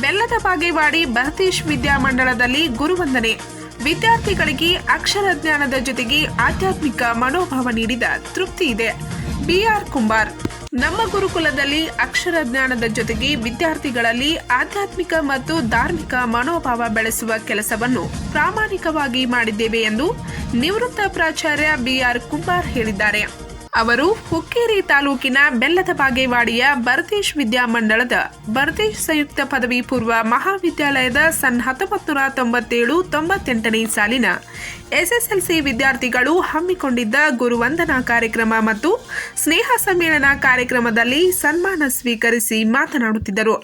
ಬೆಲ್ಲದ ಬಾಗೇವಾಡಿ ಭರತೇಶ್ ವಿದ್ಯಾಮಂಡಳದಲ್ಲಿ ಗುರುವಂದನೆ. ವಿದ್ಯಾರ್ಥಿಗಳಿಗೆ ಅಕ್ಷರ ಜ್ಞಾನದ ಜೊತೆಗೆ ಆಧ್ಯಾತ್ಮಿಕ ಮನೋಭಾವ ನೀಡಿದ ತೃಪ್ತಿ ಇದೆ. ಬಿಆರ್ ಕುಂಬಾರ್, ನಮ್ಮ ಗುರುಕುಲದಲ್ಲಿ ಅಕ್ಷರ ಜ್ಞಾನದ ಜೊತೆಗೆ ವಿದ್ಯಾರ್ಥಿಗಳಲ್ಲಿ ಆಧ್ಯಾತ್ಮಿಕ ಮತ್ತು ಧಾರ್ಮಿಕ ಮನೋಭಾವ ಬೆಳೆಸುವ ಕೆಲಸವನ್ನು ಪ್ರಾಮಾಣಿಕವಾಗಿ ಮಾಡಿದ್ದೇವೆ ಎಂದು ನಿವೃತ್ತ ಪ್ರಾಚಾರ್ಯ ಬಿಆರ್ ಕುಂಬಾರ್ ಹೇಳಿದ್ದಾರೆ. ಅವರು ಹುಕ್ಕೇರಿ ತಾಲೂಕಿನ ಬೆಲ್ಲದ ಬಾಗೇವಾಡಿಯ ಭರತೇಶ್ ವಿದ್ಯಾಮಂಡಳದ ಭರತೇಶ್ ಸಂಯುಕ್ತ ಪದವಿ ಪೂರ್ವ ಮಹಾವಿದ್ಯಾಲಯದ ಸನ್ ಹತ್ತೊಂಬತ್ತು ನೂರ ತೊಂಬತ್ತೇಳು ತೊಂಬತ್ತೆಂಟನೇ ಸಾಲಿನ ಎಸ್ಎಸ್ಎಲ್ಸಿ ವಿದ್ಯಾರ್ಥಿಗಳು ಹಮ್ಮಿಕೊಂಡಿದ್ದ ಗುರುವಂದನಾ ಕಾರ್ಯಕ್ರಮ ಮತ್ತು ಸ್ನೇಹ ಸಮ್ಮೇಳನ ಕಾರ್ಯಕ್ರಮದಲ್ಲಿ ಸನ್ಮಾನ ಸ್ವೀಕರಿಸಿ ಮಾತನಾಡುತ್ತಿದ್ದರು.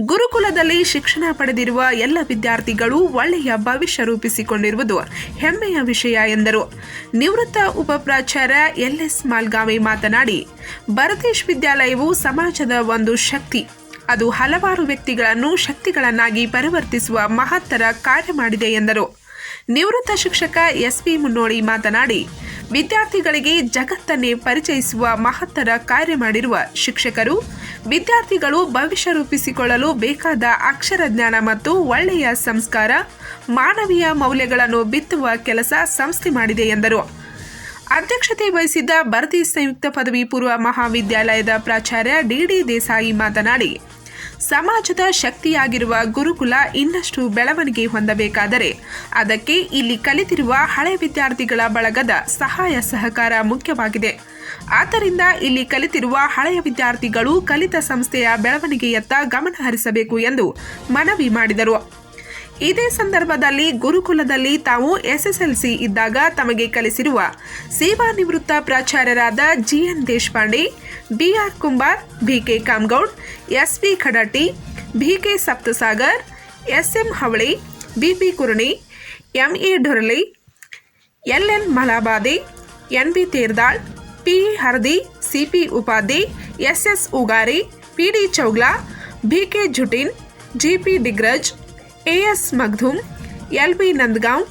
ಗುರುಕುಲದಲ್ಲಿ ಶಿಕ್ಷಣ ಪಡೆದಿರುವ ಎಲ್ಲ ವಿದ್ಯಾರ್ಥಿಗಳು ಒಳ್ಳೆಯ ಭವಿಷ್ಯ ರೂಪಿಸಿಕೊಂಡಿರುವುದು ಹೆಮ್ಮೆಯ ವಿಷಯ ಎಂದರು. ನಿವೃತ್ತ ಉಪಪ್ರಾಚಾರ್ಯ ಎಲ್ಎಸ್ ಮಾಲ್ಗಾವಿ ಮಾತನಾಡಿ, ಭರತೇಶ್ ವಿದ್ಯಾಲಯವು ಸಮಾಜದ ಒಂದು ಶಕ್ತಿ. ಅದು ಹಲವಾರು ವ್ಯಕ್ತಿಗಳನ್ನು ಶಕ್ತಿಗಳನ್ನಾಗಿ ಪರಿವರ್ತಿಸುವ ಮಹತ್ತರ ಕಾರ್ಯ ಮಾಡಿದೆ ಎಂದರು. ನಿವೃತ್ತ ಶಿಕ್ಷಕ ಎಸ್ ಪಿ ಮುನ್ನೋಳಿ ಮಾತನಾಡಿ ವಿದ್ಯಾರ್ಥಿಗಳಿಗೆ ಜಗತ್ತನ್ನೇ ಪರಿಚಯಿಸುವ ಮಹತ್ತರ ಕಾರ್ಯ ಮಾಡಿರುವ ಶಿಕ್ಷಕರು, ವಿದ್ಯಾರ್ಥಿಗಳು ಭವಿಷ್ಯ ರೂಪಿಸಿಕೊಳ್ಳಲು ಬೇಕಾದ ಅಕ್ಷರ ಜ್ಞಾನ ಮತ್ತು ಒಳ್ಳೆಯ ಸಂಸ್ಕಾರ, ಮಾನವೀಯ ಮೌಲ್ಯಗಳನ್ನು ಬಿತ್ತುವ ಕೆಲಸ ಸಂಸ್ಥೆ ಮಾಡಿದೆ ಎಂದರು. ಅಧ್ಯಕ್ಷತೆ ವಹಿಸಿದ್ದ ಭಾರತೀಯ ಸಂಯುಕ್ತ ಪದವಿ ಪೂರ್ವ ಮಹಾವಿದ್ಯಾಲಯದ ಪ್ರಾಚಾರ್ಯ ಡಿಡಿ ದೇಸಾಯಿ ಮಾತನಾಡಿ ಸಮಾಜದ ಶಕ್ತಿಯಾಗಿರುವ ಗುರುಕುಲ ಇನ್ನಷ್ಟು ಬೆಳವಣಿಗೆ ಹೊಂದಬೇಕಾದರೆ ಅದಕ್ಕೆ ಇಲ್ಲಿ ಕಲಿತಿರುವ ಹಳೆ ವಿದ್ಯಾರ್ಥಿಗಳ ಬಳಗದ ಸಹಾಯ ಸಹಕಾರ ಮುಖ್ಯವಾಗಿದೆ. ಆದ್ದರಿಂದ ಇಲ್ಲಿ ಕಲಿತಿರುವ ಹಳೆಯ ವಿದ್ಯಾರ್ಥಿಗಳು ಕಲಿತ ಸಂಸ್ಥೆಯ ಬೆಳವಣಿಗೆಯತ್ತ ಗಮನ ಹರಿಸಬೇಕು ಎಂದು ಮನವಿ ಮಾಡಿದರು. ಇದೇ ಸಂದರ್ಭದಲ್ಲಿ ಗುರುಕುಲದಲ್ಲಿ ತಾವು ಎಸ್ಎಸ್ಎಲ್ಸಿ ಇದ್ದಾಗ ತಮಗೆ ಕಲಿಸಿರುವ ಸೇವಾ ನಿವೃತ್ತ ಪ್ರಾಚಾರ್ಯರಾದ GN Deshpande BR Kumbar BK Kamgoud, SV Khadati BK Saptasagar, SM Havali, BP Kuruni, MA Dhorale LN Malabade, NB Terdal, P Hardi, CP Upadhi SS Ugari PD Chougla BK Jutin GP Digraj AS Magdum LB Nandgaon,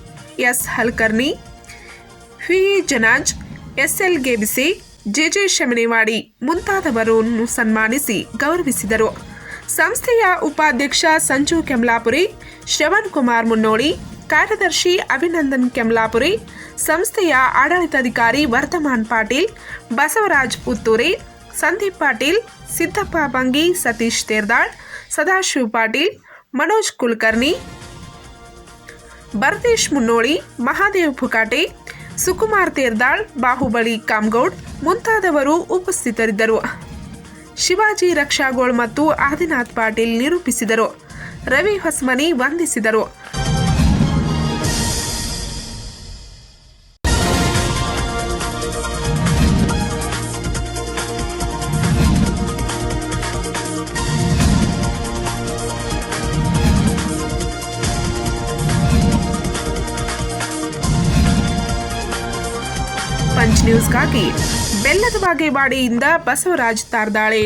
S Halkarni ಫಿ Janaj SL ಗೆಬಿಸಿ JJ Shamaniwadi ಮುಂತಾದವರನ್ನು ಸನ್ಮಾನಿಸಿ ಗೌರವಿಸಿದರು. ಸಂಸ್ಥೆಯ ಉಪಾಧ್ಯಕ್ಷ ಸಂಜು ಕೆಮ್ಲಾಪುರಿ, ಶ್ರವಣ್ ಕುಮಾರ್ ಮುನ್ನೋಳಿ ಕಾರ್ಯದರ್ಶಿ ಅಭಿನಂದನ್ ಕೆಮ್ಲಾಪುರಿ, ಸಂಸ್ಥೆಯ ಆಡಳಿತಾಧಿಕಾರಿ ವರ್ತಮಾನ್ ಪಾಟೀಲ್, ಬಸವರಾಜ್ ಪುತ್ತೂರಿ, ಸಂದೀಪ್ ಪಾಟೀಲ್, ಸಿದ್ದಪ್ಪ ಬಂಗಿ, ಸತೀಶ್ ತೇರ್ದಾಳ್, ಸದಾಶಿವ್ ಪಾಟೀಲ್ ಮನೋಜ್ ಕುಲಕರ್ಣಿ ಭರತೇಶ್ ಮುನ್ನೋಳಿ, ಮಹಾದೇವ್ ಪುಕಾಟೆ ಸುಕುಮಾರ್ ತೇರ್ದಾಳ್, ಬಾಹುಬಲಿ ಕಾಮ್ಗೌಡ್ ಮುಂತಾದವರು ಉಪಸ್ಥಿತರಿದ್ದರು. ಶಿವಾಜಿ ರಕ್ಷಾಗೋಳ್ ಮತ್ತು ಆದಿನಾಥ್ ಪಾಟೀಲ್ ನಿರೂಪಿಸಿದರು. ರವಿ ಹೊಸ್ಮನಿ ವಂದಿಸಿದರು. ಪಂಚ್ ನ್ಯೂಸ್ಗಾಗಿ ಬೆಲ್ಲದ ಬಾಗೇವಾಡಿಯಿಂದ ಬಸವರಾಜ್ ತಾರ್ದಾಳೆ.